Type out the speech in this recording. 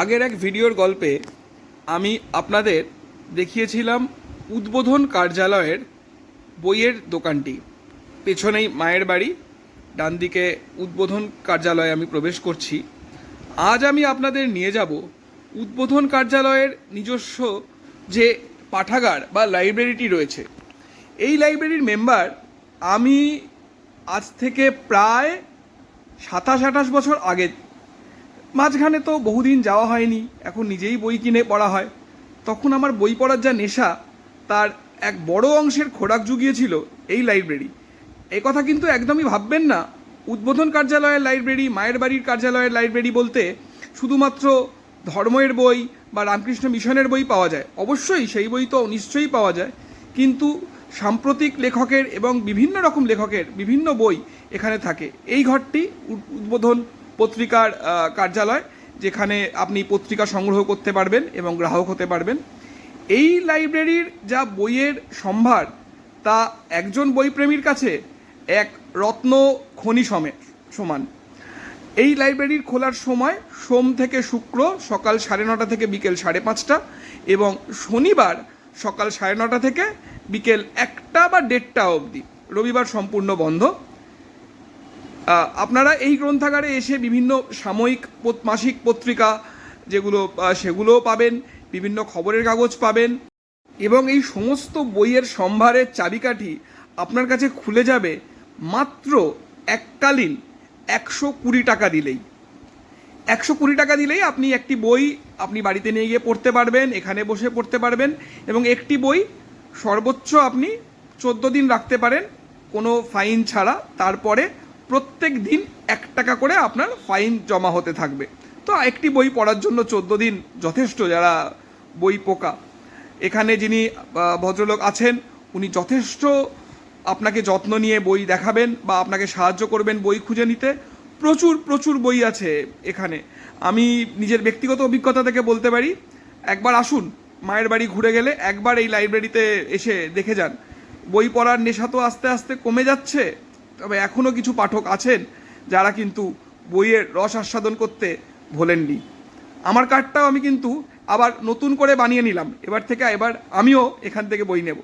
আগের এক ভিডিওর গল্পে আমি আপনাদের দেখিয়েছিলাম উদ্বোধন কার্যালয়ের বইয়ের দোকানটি। পেছনেই মায়ের বাড়ি ডান দিকে উদ্বোধন কার্যালয়ে আমি প্রবেশ করছি। আজ আমি আপনাদের নিয়ে যাব উদ্বোধন কার্যালয়ের নিজস্ব যে পাঠাগার বা লাইব্রেরিটি রয়েছে। এই লাইব্রেরির মেম্বার আমি আজ থেকে প্রায় সাতাশ আঠাশ বছর আগে মাঝখানে তো বহুদিন যাওয়া হয়নি, এখন নিজেই বই কিনে পড়া হয়। তখন আমার বই পড়ার যা নেশা, তার এক বড় অংশের খোরাক জুগিয়েছিল এই লাইব্রেরি। এই কথা কিন্তু একদমই ভাববেন না। উদ্বোধন কার্যালয়ের লাইব্রেরি, মায়ের বাড়ির কার্যালয়ের লাইব্রেরি বলতে শুধুমাত্র ধর্মের বই বা রামকৃষ্ণ মিশনের বই পাওয়া যায়। অবশ্যই সেই বই তো নিশ্চয়ই পাওয়া যায়। কিন্তু সাম্প্রতিক লেখকের এবং বিভিন্ন রকম লেখকের বিভিন্ন বই এখানে থাকে। এই ঘরটি উদ- উদ্বোধন পত্রিকার কার্যালয়, যেখানে আপনি পত্রিকা সংগ্রহ করতে পারবেন এবং গ্রাহক হতে পারবেন। এই লাইব্রেরির যা বইয়ের সম্ভার, তা একজন বইপ্রেমীর কাছে এক রত্ন খনি সমেত সমান। এই লাইব্রেরির খোলার সময় সোম থেকে শুক্র সকাল সাড়ে নটা থেকে বিকেল সাড়ে পাঁচটা এবং শনিবার সকাল সাড়ে নটা থেকে বিকেল একটা বা দেড়টা অবধি। রবিবার সম্পূর্ণ বন্ধ। আপনারা এই গ্রন্থাগারে এসে বিভিন্ন সাময়িক মাসিক পত্রিকা যেগুলো সেগুলোও পাবেন, বিভিন্ন খবরের কাগজ পাবেন, এবং এই সমস্ত বইয়ের সম্ভারের চাবিকাঠি আপনার কাছে খুলে যাবে মাত্র এককালীন একশো কুড়ি টাকা দিলেই। একশো কুড়ি টাকা দিলেই আপনি একটি বই আপনি বাড়িতে নিয়ে গিয়ে পড়তে পারবেন, এখানে বসে পড়তে পারবেন, এবং একটি বই সর্বোচ্চ আপনি চোদ্দ দিন রাখতে পারেন, কোনো ফাইন ছাড়া। তারপরে প্রত্যেক দিন এক টাকা করে আপনার ফাইন জমা হতে থাকবে। তো একটি বই পড়ার জন্য চোদ্দ দিন যথেষ্ট যারা বই পোকা। এখানে যিনি ভদ্রলোক আছেন, উনি যথেষ্ট আপনাকে যত্ন নিয়ে বই দেখাবেন বা আপনাকে সাহায্য করবেন বই খুঁজে নিতে। প্রচুর প্রচুর বই আছে এখানে। আমি নিজের ব্যক্তিগত অভিজ্ঞতা থেকে বলতে পারি, একবার আসুন, মায়ের বাড়ি ঘুরে গেলে একবার এই লাইব্রেরিতে এসে দেখে যান। বই পড়ার নেশা তো আস্তে আস্তে কমে যাচ্ছে। তবে এখনও কিছু পাঠক আছেন যারা কিন্তু বইয়ের রস আস্বাদন করতে ভোলেননি। আমার কার্ডটাও আমি কিন্তু আবার নতুন করে বানিয়ে নিলাম। এবার থেকে এবার আমিও এখান থেকে বই নেব।